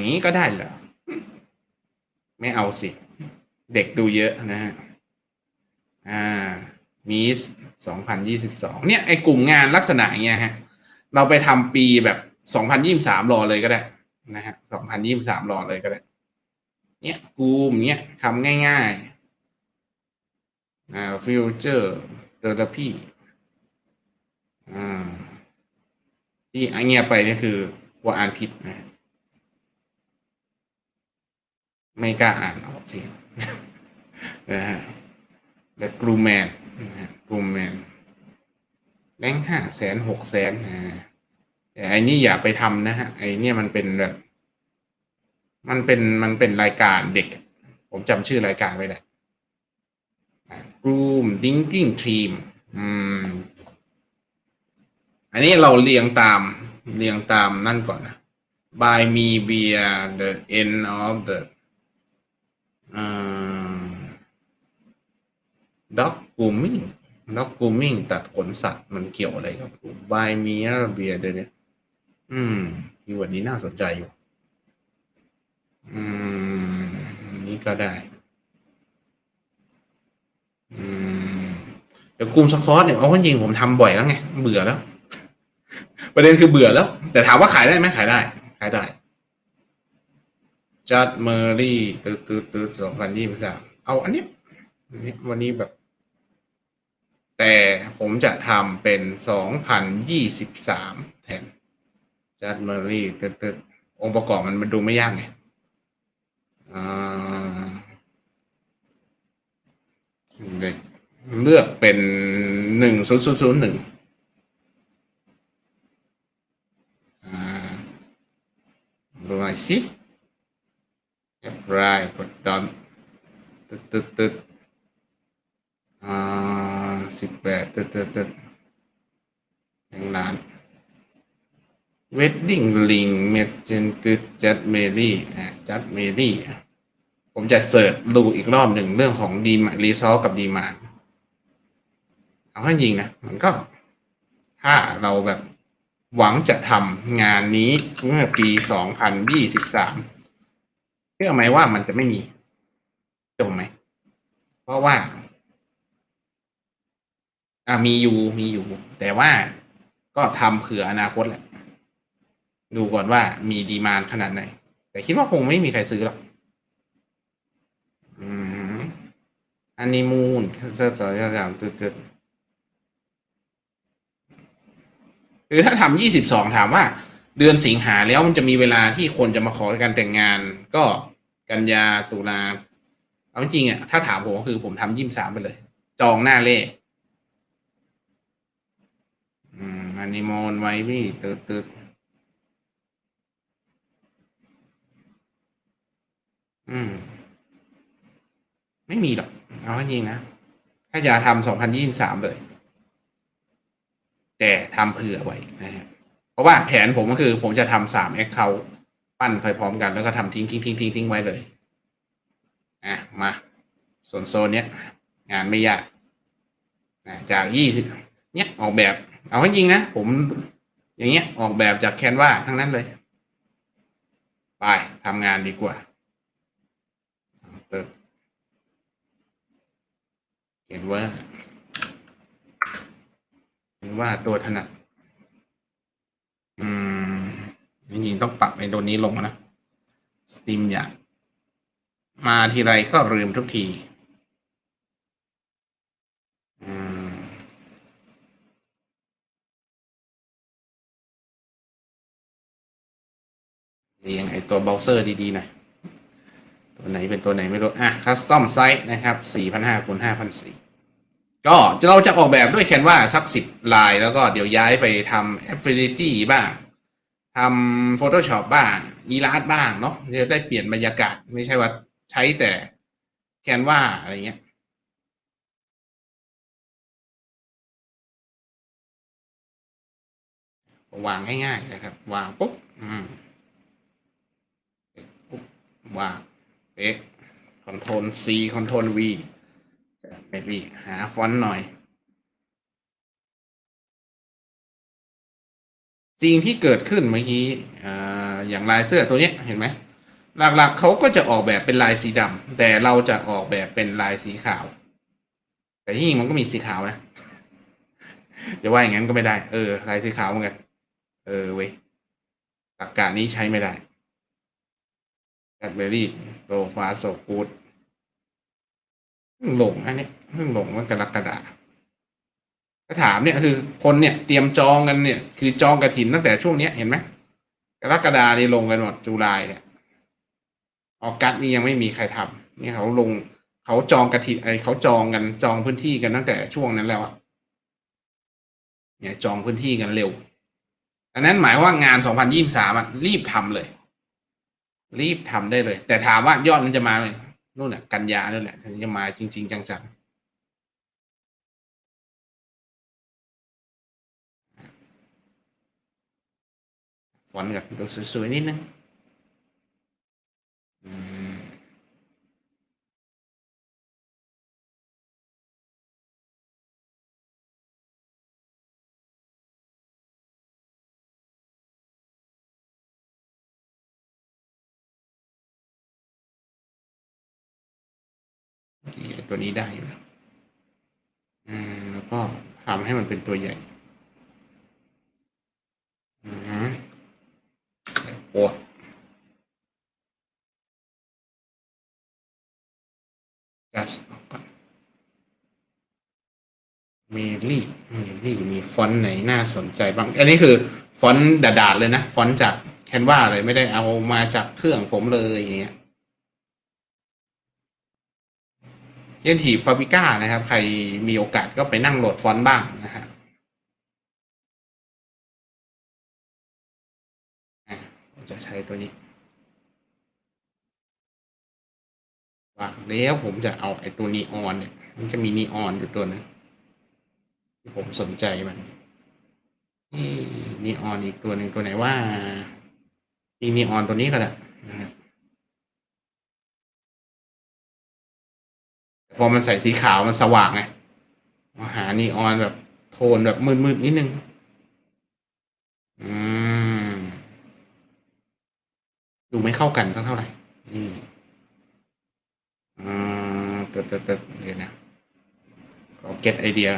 อย่างนี้ก็ได้เหรอ ไม่เอาสิ เด็กดูเยอะนะฮะอ่ามีสองพันยี่สิบสองเนี่ย ไอกลุ่มงานลักษณะเงี้ยฮะ เราไปทำปีแบบสองพันยี่สามรอเลยก็ได้นะฮะสองพันยี่สามรอเลยก็ได้ เนี่ยกลุ่มเนี้ยทำง่ายๆอ่าฟิวเจอร์เทอร์พีอ่าที่อันเงียบไปนี่คือว่าอ่านผิดนะฮะ ไม่กล้าอ่านออกเสียงนะฮะและกรูแมนนะฮะกรูแมนแบงห้าแสนหกแสนนะแต่อ้นี่อย่าไปทำนะฮะไอ้เนี่ยมันเป็นแบบ มันเป็นมันเป็นรายการเด็ก ผมจำชื่อรายการไว้แหละกรูมดิ้งกิ้งทีมอืมอันนี้เราเรียงตามเรียงตามนั่นก่อนนะ by me via the end of the uh, dog grooming dog grooming ตัดขนสัตว์มันเกี่ยวอะไรกับ by me via the เนี่ยอืมคีย์เวิร์ดนี้น่าสนใจอยู่ อืม นี้ก็ได้ อืมเดี๋ยวกลุ่มสคอร์เนี่ยเอาจริงผมทำบ่อยแล้วไง เบื่อแล้ว ประเด็นคือเบื่อแล้ว แต่ถามว่าขายได้ไหมขายได้ ขายได้ จัดเมอรี่ตืดตืดตืดสองพันยี่สิบสามเอาอันนี้วันนี้แบบ แต่ผมจะทำเป็นสองพันยี่สิบสามแทนจัดเมอรี่ตืดตืดองค์ประกอบมันมันดูไม่ยากไงอ่าเลือกเป็นหนึ่งศูนย์ศูนย์ศูนย์หนึ่งอ่าดูหน่อยสิ เรียบร้อยกดดอนตึ๊ดตึ๊ดตึ๊ดอ่าสิบแปดตึ๊ดตึ๊ดตึ๊ดหนึ่งล้านเวดดิ้งลิงเมจนตึ๊ดจัดเมรี่อะจัดเมรี่อะผมจะเสิร์ชดูอีกรอบหนึ่งเรื่องของดีมารีซอกับดีมาเอาให้จริงนะ มันก็ ถ้าเราแบบหวังจะทำงานนี้เมื่อปี 2023 ชื่อไหมว่ามันจะไม่มีจมไหม เพราะว่า อ่ามีอยู่มีอยู่ แต่ว่าก็ทำเผื่ออนาคตแหละ ดูก่อนว่ามีดีมานขนาดไหน แต่คิดว่าคงไม่มีใครซื้อหรอกอืมอันนี้มูนเสื้อสอยอย่างตืดๆคือถ้าทำยี่สิบสองถามว่า เดือนสิงหาแล้วมันจะมีเวลาที่คนจะมาขอการแต่งงาน ก็ กันยาตุลาเอาจริงอะถ้าถามผมก็คือผมทำยี่สิบสามไปเลย จองหน้าเลขอืมอันนี้มอนไว้พี่ตืดตืดอืม ไม่มีหรอก เอาจริงนะ ถ้าอยากทำสองพันยี่สิบสามเลย แต่ทำเผื่อไว้นะฮะเพราะว่าแผนผมก็คือผมจะทำสามแอคเคาท์ ปั้นไปพร้อมกันแล้วก็ทำทิ้งทิ้งทิ้งทิ้งทิ้งไว้เลยอะมาส่วนโซนเนี้ย งานไม่ยากอะจากยี่สิบเนี้ยออกแบบ เอาให้จริงนะผมอย่างเงี้ยออกแบบจากแคนวาทั้งนั้นเลยไปทำงานดีกว่าเติมเห็นว่าเห็นว่าตัวถนัด อืม จริงๆต้องปรับในตัวนี้ลงนะสตรีมอยากมาทีไรก็ลืมทุกทีอืมเรียงไอตัวเบราว์เซอร์ดีๆหน่อย ตัวไหนเป็นตัวไหนไม่รู้ อะคัสตอมไซส์นะครับ 4,500คูณ5,400 ก็เราจะออกแบบด้วยแคนวาสักสิบลาย แล้วก็เดี๋ยวย้ายไปทำ Affinity บ้าง ทำ Photoshop บ้างอีลาสบ้างเนาะจะได้เปลี่ยนบรรยากาศ ไม่ใช่ว่าใช้แต่แคนวาอะไรเงี้ยวางง่ายๆนะครับ วางปุ๊บอืมปุ๊บวางเป๊ะคอนโทรล C คอนโทรล V เมลี่หาฟอนต์หน่อย สิ่งที่เกิดขึ้นเมื่อกี้อย่างลายเสื้อตัวนี้เห็นไหมหลักๆเขาก็จะออกแบบเป็นลายสีดำแต่เราจะออกแบบเป็นลายสีขาว แต่ที่จริงมันก็มีสีขาวนะจะว่าอย่างนั้นก็ไม่ได้ เออ ลายสีขาวเหมือนกัน เออเว้ยหลักการนี้ใช้ไม่ได้แบดเบอรี่โตฟาโซกูดเพิ่งหลงอันนี้เพิ่งหลงมันกรกฎาษ ถ้าถามเนี่ยคือคนเนี่ยเตรียมจองกันเนี่ย คือจองกระถินตั้งแต่ช่วงเนี้ยเห็นไหมกรกฎานี่ลงกันหมดจุลายเนี่ยออกัสนี่ยังไม่มีใครทำนี่เขาลงเขาจองกระถินไอเขาจองกันจองพื้นที่กันตั้งแต่ช่วงนั้นแล้วอะเนี่ยจองพื้นที่กันเร็วอันนั้นหมายว่างาน 2023อะรีบทำเลย รีบทำได้เลย แต่ถามว่ายอดมันจะมาเลยนู่นน่ะกันยานั่นแหละถึงจะมาจริง ๆ จังๆ ฟอนต์กับดูสวยๆนิดนึงตัวนี้ได้อยู่นะอืมแล้วก็ทำให้มันเป็นตัวใหญ่ อืม โอ้จัสออกก่อนเมลี่เมลี่มีฟอนต์ไหนน่าสนใจบ้าง อันนี้คือฟอนต์ดาดๆเลยนะ ฟอนต์จากแคนวาเลยไม่ได้เอามาจากเครื่องผมเลยอย่างเงี้ยเยนทีฟาบิก้านะครับ ใครมีโอกาสก็ไปนั่งโหลดฟอนต์บ้างนะฮะอะ จะใช้ตัวนี้ว่าแล้วผมจะเอาไอ้ตัวนีออนเนี่ย มันจะมีนีออนอยู่ตัวหนึงที่ผมสนใจมันนี่นีออนอีกตัวหนึ่งตัวไหนว่าอีนีออนตัวนี้ก็ได้นะครับพอมันใส่สีขาวมันสว่างไงมาหานีออนแบบโทนแบบมืดๆนิดนึง อืม ดูไม่เข้ากันสักเท่าไหร่ นี่อ่าเติร์ดเติดเติร์ดเดี๋ยวนะขอเก็ตไอเดีย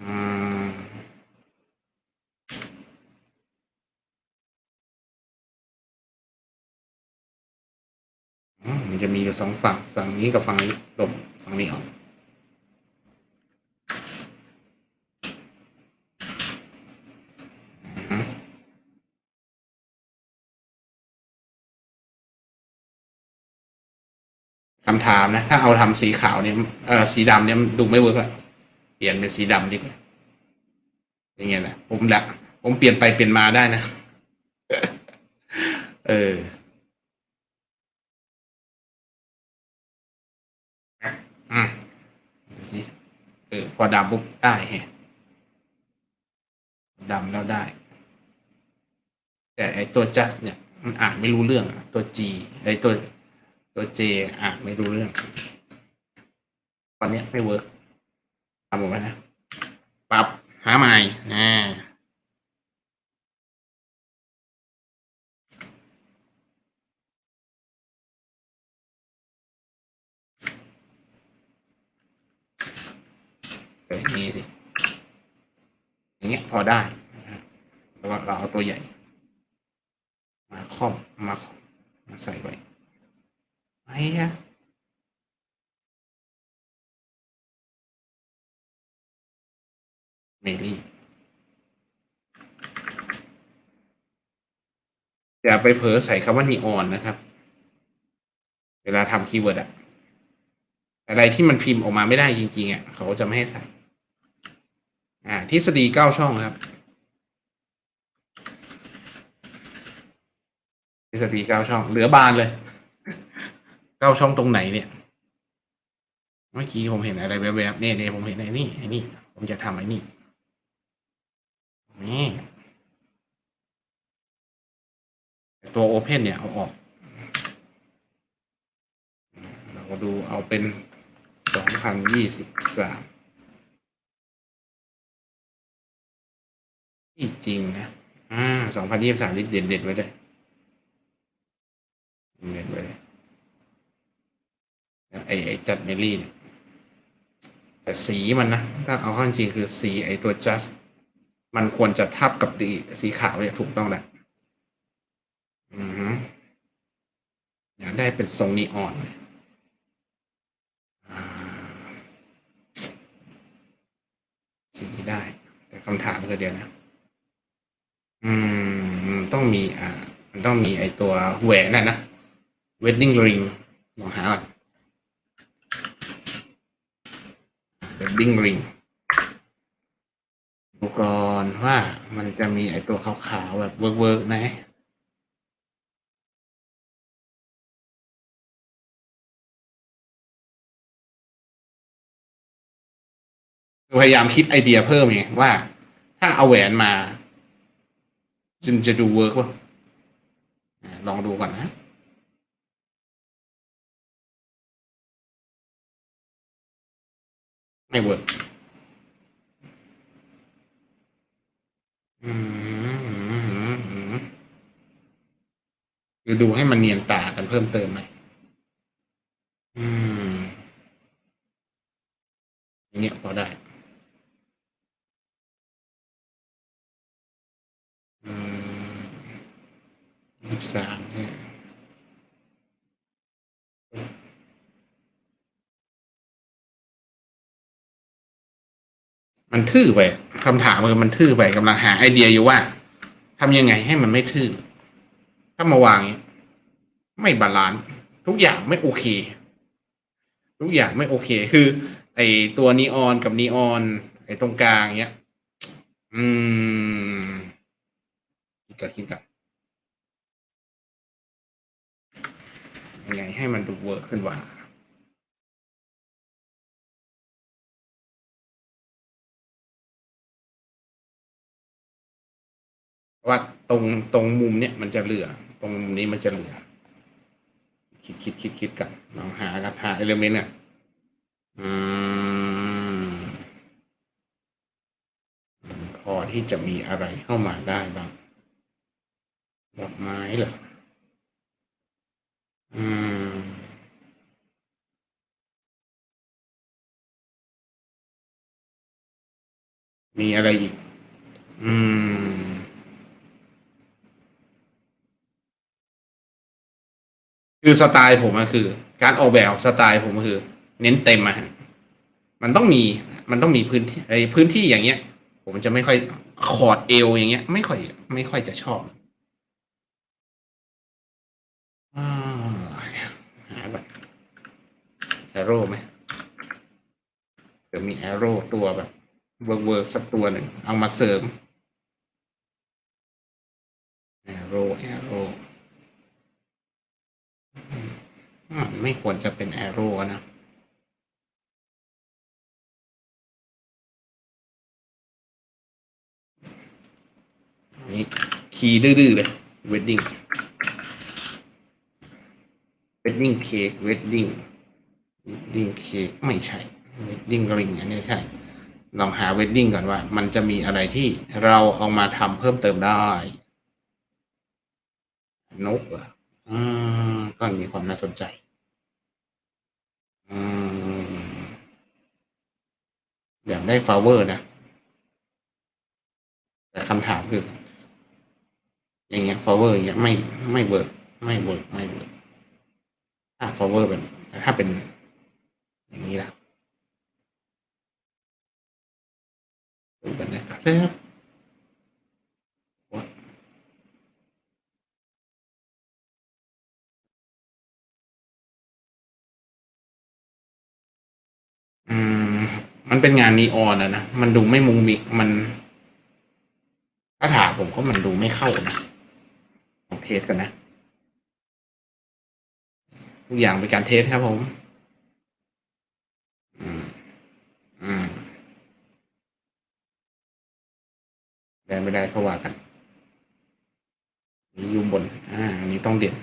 อ่ามันจะมีอยู่สองฝั่งฝั่งนี้กับฝั่งนี้ลบฝั่งนี้ออก คำถามนะ ถ้าเอาทำสีขาวเนี่ยเออสีดำเนี่ยดูไม่เวิร์กละเปลี่ยนเป็นสีดำดีกว่าอย่างเงี้ยแหละผมละผมเปลี่ยนไปเปลี่ยนมาได้นะ เอออืมดูสิเออ พอดำปุ๊บได้ฮะดำแล้วได้ แต่ไอตัว just เนี่ย มันอ่านไม่รู้เรื่องอะตัว G ไอตัว ตัว J อ่านไม่รู้เรื่อง ตอนนี้ไม่เวิร์กทำผมไว้นะปรับหาใหม่อ่าเอ้ยนี่สิ อย่างเงี้ยพอได้นะแล้วเราเอาตัวใหญ่ มาครอบมามาใส่ไว้ ไอ้ฮะเมลี่อย่าไปเผลอใส่คำว่านีออนนะครับ เวลาทำคีย์เวิร์ดอะอะไรที่มันพิมพ์ออกมาไม่ได้จริงๆอะเขาจะไม่ให้ใส่ อ่าทฤษฎีเก้าช่องครับทฤษฎีเก้าช่อง เหลือบานเลย เก้าช่องตรงไหนเนี่ย เมื่อกี้ผมเห็นอะไรแวบๆเนี่ยเนี่ยผมเห็นไอ้นี่ไอ้นี่ ผมจะทำไอ้นี่นี่ตัวโอเพนเนี่ย เอาออก เราก็ดูเอาเป็นสองพันยี่สิบสามที่จริงนะ อ่าสองพันยี่สิบสามนี่เด่นเด่นๆไว้เลยเรียนไปเลย ไอไอจัดเมลี่เนี่ยแต่สีมันนะถ้าเอาข้าจริงคือสีไอตัว just มันควรจะทับกับดีสีขาวเนี่ยถูกต้องแหละอือฮึอยากได้เป็นทรงนีออนอ่าสีได้ แต่คำถามคือเดียวนะ อืมมันต้องมีอ่า มันต้องมีไอตัวแหวนน่ะนะ wedding ring ลองหาก่อน wedding ring ดูก่อนว่ามันจะมีไอตัวขาวๆแบบเวิร์กๆไหมพยายามคิดไอเดียเพิ่มไงว่า ถ้าเอาแหวนมาจะจะดูเวิร์กป่ะอะลองดูก่อนนะ ไม่เวิร์กอืมอืมอืมอืมคือดูให้มันเนียนตากันเพิ่มเติมไหมอืมอย่างเงี้ยพอได้สิบสามเนี่ย มันทื่อไปคำถามคือมันทื่อไปกำลังหาไอเดียอยู่ว่าทำยังไงให้มันไม่ทื่อถ้ามาวางเงี้ยไม่บาลานซ์ทุกอย่างไม่โอเค ทุกอย่างไม่โอเค คือ ไอตัวนีออนกับนีออน ไอตรงกลางเงี้ย อืมคิดกันคิดกันยังไงให้มันดูเวิร์กขึ้นว่า ว่าตรงตรงมุมเนี้ยมันจะเหลือ ตรงมุมนี้มันจะเหลือ คิดคิดคิดคิดกันลองหากันหาเอลเมนต์อะอืมพอที่จะมีอะไรเข้ามาได้บ้างดอกไม้เหรออืมมีอะไรอีก อืม คือสไตล์ผมอะคือ การออกแบบสไตล์ผมก็คือ เน้นเต็มอะมันต้องมีมันต้องมีพื้นที่ไอ้พื้นที่อย่างเงี้ย ผมจะไม่ค่อยคอร์ดเอวอย่างเงี้ย ไม่ค่อย ไม่ค่อยจะชอบอ่าหาแบบแอโร่ไหมเดี๋ยวมีแอโร่ตัวแบบเวิร์กเวิร์กสักตัวหนึ่งเอามาเสริมแอโร่แอโร่มัน ไม่ควรจะเป็นแอโร่นะนี่คีย์ดื้อเลย wedding wedding cake wedding wedding cake ไม่ใช่ wedding ring อันนี้ใช่ ลองหา wedding ก่อนว่า มันจะมีอะไรที่เราเอามาทำเพิ่มเติมได้ นกเหรอ อืมก็มีความน่าสนใจ อืมอยากได้ flower นะ แต่คำถามคือ อย่างเงี้ย flower อย่างเงี้ยไม่ไม่เวิร์กไม่เวิร์กไม่เวิร์กถ้า flower เป็นแต่ถ้าเป็น อย่างนี้ล่ะดูกันนะครับ อืม มันเป็นงานนีออนอะนะ มันดูไม่มุงมิงมัน ถ้าถามผมก็มันดูไม่เข้านะเทสกันนะ ทุกอย่างเป็นการเทสครับผม อืม อืมได้ไม่ได้เขาว่ากันนี่อยู่บน อ่า อันนี้ต้องเด่น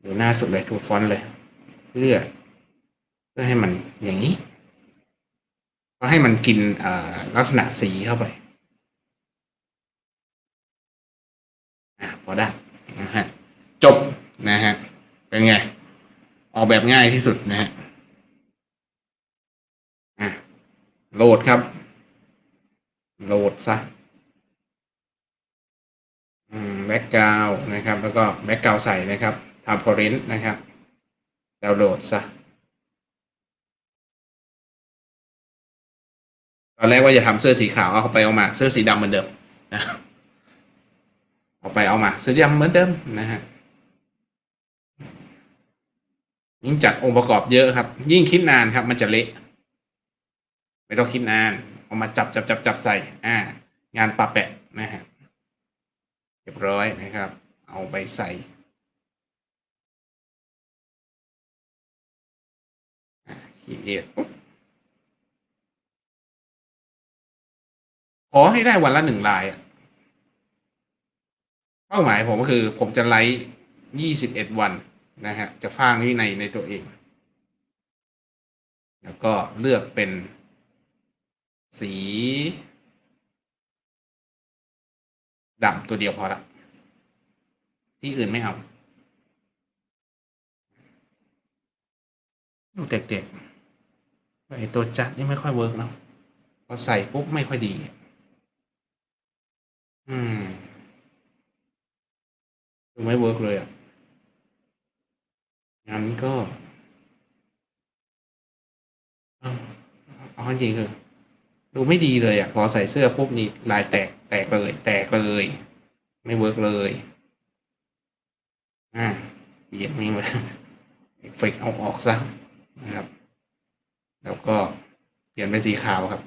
อยู่หน้าสุดเลยทูฟอนต์เลย เพื่อ เพื่อให้มันอย่างนี้ ก็ให้มันกินลักษณะสีเข้าไปพอได้นะฮะจบนะฮะเป็นไง ออกแบบง่ายที่สุดนะฮะอะโหลดครับ โหลดซะแบ็กกราวนะครับ แล้วก็แบ็กกราวใส่นะครับทำพอรินนะครับดาวน์โหลดซะ อนแรกว่าจะทำเสื้อสีขาวเอาไปเอามา เสื้อสีดำเหมือนเดิมนะเอาไปเอามา เสื้อดำเหมือนเดิมนะฮะยิ่งจัดองค์ประกอบเยอะครับ ยิ่งคิดนานครับ มันจะเละไม่ต้องคิดนานเอามาจับจับจับจับใส่ อ่า งานปะแปะนะฮะเรียบร้อยนะครับ เอาไปใส่ขีดเอ็ด ขอให้ได้วันละหนึ่งลายเป้าหมายผมก็คือ ผมจะไลฟ์ยี่สิบเอ็ดวันนะฮะ จะฟ้างวินัยในตัวเอง แล้วก็เลือกเป็น สีดำตัวเดียวพอละ ที่อื่นไม่เอาดูเด็กๆไอตัวจัดนี่ไม่ค่อยเวิร์กเนาะพอใส่ปุ๊บไม่ค่อยดี อืมดูไม่เวิร์กเลยอะ งั้นก็เอาเอาจริงคือดูไม่ดีเลยอะ พอใส่เสื้อปุ๊บนี่ลายแตกแตกเลย แตกเลย ไม่เวิร์กเลย อ่าเปลี่ยนนี่เลยเอฟเฟกเอาออกซะนะครับ แล้วก็เปลี่ยนเป็นสีขาวครับ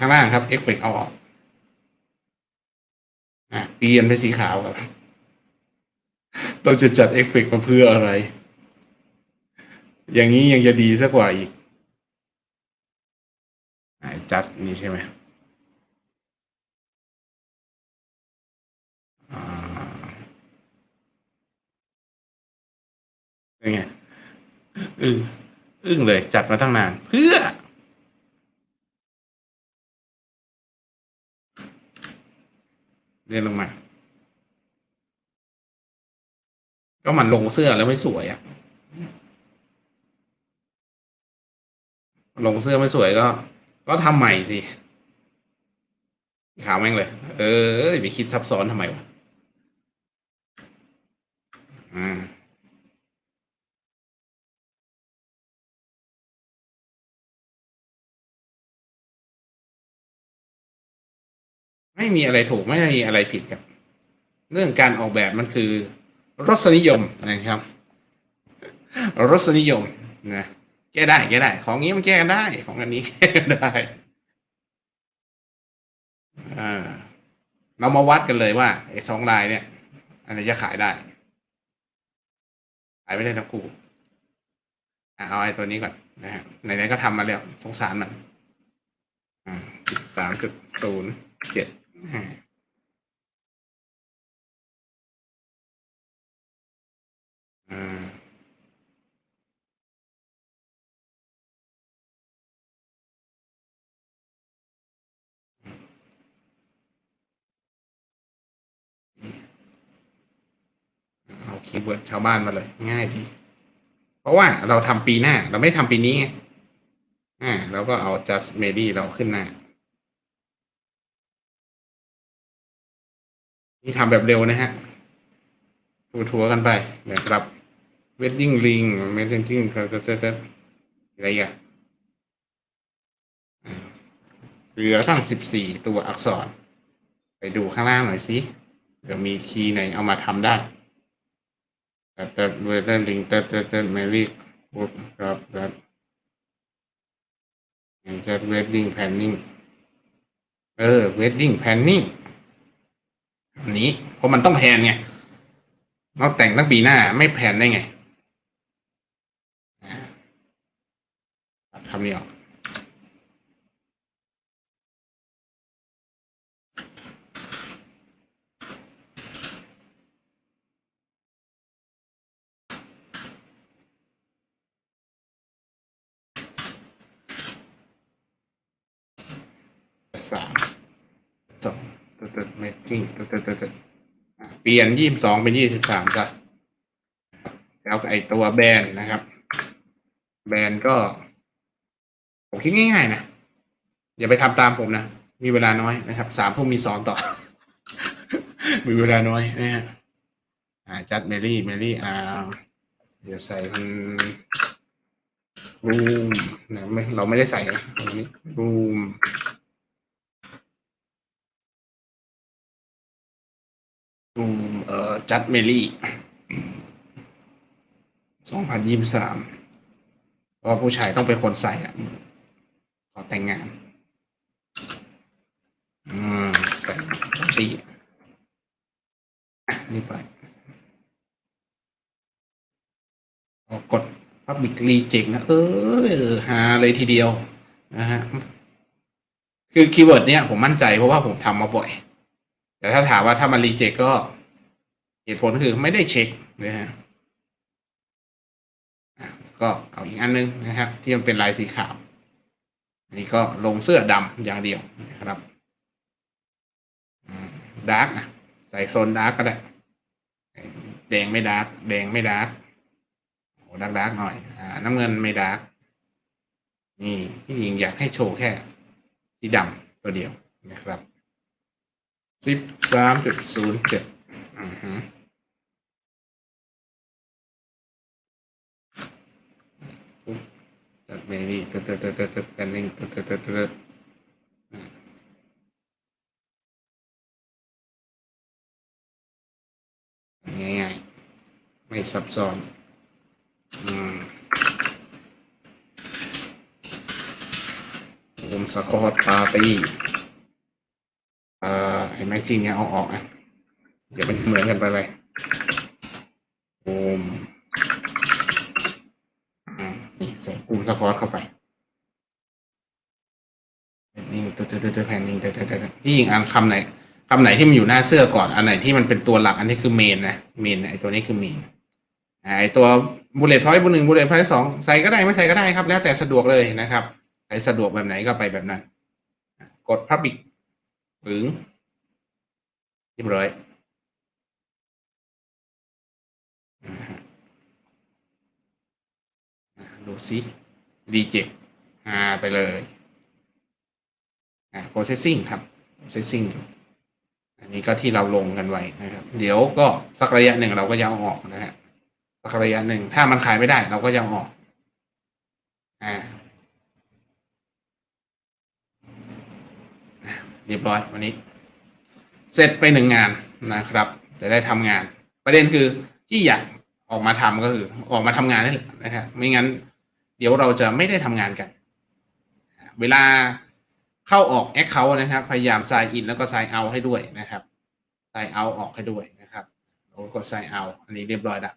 ข้างล่างครับเอฟเฟกเอาออกอ่าเปลี่ยนเป็นสีขาวครับ เราจะจัดเอฟเฟกมาเพื่ออะไร อย่างนี้ยังจะดีสักกว่าอีกอจัดนี่ใช่ไหมอ่าเป็นไงอึ้งอึ้งเลยจัดมาตั้งนาน เพื่อ เรียนลงมา ก็มันลงเสื้อแล้วไม่สวยอะ่ะ ลงเสื้อไม่สวยก็ ก็ทำใหม่สิขาวแม่งเลย เออไปคิดซับซ้อนทำไมวะ อ่า ไม่มีอะไรถูกไม่มีอะไรผิดครับ เรื่องการออกแบบมันคือ รสนิยมนะครับ รสนิยมนะแก้ได้แก้ได้ ของนี้มันแก้กันได้ของอันนี้แก้ได้อ่าเรามาวัดกันเลยว่าไอ้สองลายเนี่ย อันไหนจะขายได้ ขายไม่ได้ทั้งคู่เอาไอ้ตัวนี้ก่อนนะฮะไหนๆก็ทำมาแล้วสงสารมันอ่าสิบสามจุดศูนย์เจ็ด อ่าอ่าเอาคีย์เวิร์ดชาวบ้านมาเลย ง่ายดี เพราะว่าเราทำปีหน้า เราไม่ทำปีนี้ไงอ่าเราก็เอา just Mary เราขึ้นหน้า นี่ทำแบบเร็วนะฮะทัวร์ๆกันไปนะครับ wedding ring wedding อะไรอะอ่าเหลือตั้งสิบสี่ตัวอักษร ไปดูข้างล่างหน่อยสิเดี๋ยวมีคีย์ไหนเอามาทำได้แต่แต่ wedding ring แต่แต่แต่ marry ปุ๊บครับครับอย่างเช่น wedding planning เออ wedding planning อันนี้เพราะมันต้องแพนไงเราแต่งตั้งปีหน้าไม่แพนได้ไงอ่าตัดคำนี้ออกสามสอง ตัวตัวเมกกิ้งตัวตัวตัวตัวอะเปลี่ยนยี่สิบสองเป็นยี่สิบสามก็แล้วไอตัวแบรนด์นะครับ แบรนด์ก็ ผมคิดง่ายๆนะอย่าไปทำตามผมนะ มีเวลาน้อยนะครับสามทุ่มมีสอนต่อ มีเวลาน้อยนะฮะอ่าจัดเมลี่เมลี่อ่าเดี๋ยวใส่มันรูมนะไม่เราไม่ได้ใส่นะตรงนี้รูม รูมเอ่อจัดเมลี่สองพันยี่สิบสามเพราะผู้ชายต้องเป็นคนใส่อะขอแต่งงานอืมใส่ตีนี่ไปออกกด Public Reject นะ เออหาเลยทีเดียว นะฮะ คือคีย์เวิร์ดเนี้ยผมมั่นใจเพราะว่าผมทำมาบ่อย แต่ถ้าถามว่าถ้ามันรีเจ็คก็เหตุผลคือไม่ได้เช็คนะฮะก็เอาอีกอันนึงนะครับ ที่มันเป็นลายสีขาวนนี้ก็ลงเสื้อดำอย่างเดียวนะครับดาร์กอะ ใส่โซนดาร์กก็ได้ แดงไม่ดาร์กแดงไม่ดาร์กโอ้ดาร์กดาร์กหน่อย อ่า น้ำเงินไม่ดาร์กนี่ที่จริงอยากให้โชว์แค่สีดำตัวเดียวนะครับ สิบสามจุดศูนย์เจ็ดอือฮึตัดเมนี่ตึ๊ดตึ๊ดตึ๊ดตึ๊ดตึ๊ดแพนนิ่งตึ๊ดตึ๊ดตึ๊ดตึ๊ดอืมง่ายๆ ไม่ซับซ้อนอืมผมสกอตปาร์ตี้เอ่ อไอ้แม็กกิ้งเนี่ยเอาออกนะเดี๋ยวมันเหมือนกันไปเลยโอมอ่านี่ใส่กลุ่มสกอตเข้าไปนนิ่ตัวตัวตัวแพนนิ่ตัวตัวตัวที่ยิงอ่านคำไหนคำไหนที่มันอยู่หน้าเสื้อก่อนอันไหนที่มันเป็นตัวหลักอันนี้คือเมนนะเมนไอ้ตัวนี้คือเมนอ่าไอตัวบุลเลตพอยต์บุลหนึ่งบุลเลตพอยต์สองใส่ก็ได้ไม่ใส่ก็ได้ครับ แล้วแต่สะดวกเลยนะครับใครสะดวกแบบไหนก็ไปแบบนั้น กด Public ปึงเรีียบร้อยดูซิรีเจ็คอาไปเลยอ่า processing ครับ processing อันนี้ก็ที่เราลงกันไว้นะครับ เดี๋ยวก็สักระยะหนึ่งเราก็จะเอาออกนะฮะสักระยะหนึ่งถ้ามันขายไม่ได้เราก็ยังออกอ่าเรียบร้อยวันนี้ เสร็จไปหนึ่งงานนะครับ จะได้ทำงาน ประเด็นคือที่อยากออกมาทำก็คือออกมาทำงานนี่แหละนะครับไม่งั้น เดี๋ยวเราจะไม่ได้ทำงานกัน เวลาเข้าออกแอคเคาท์นะครับ พยายามไซน์อินแล้วก็ไซน์เอาให้ด้วยนะครับไซน์เอาออกให้ด้วยนะครับแล้วก็ไซน์เอาอันนี้เรียบร้อยแล้ว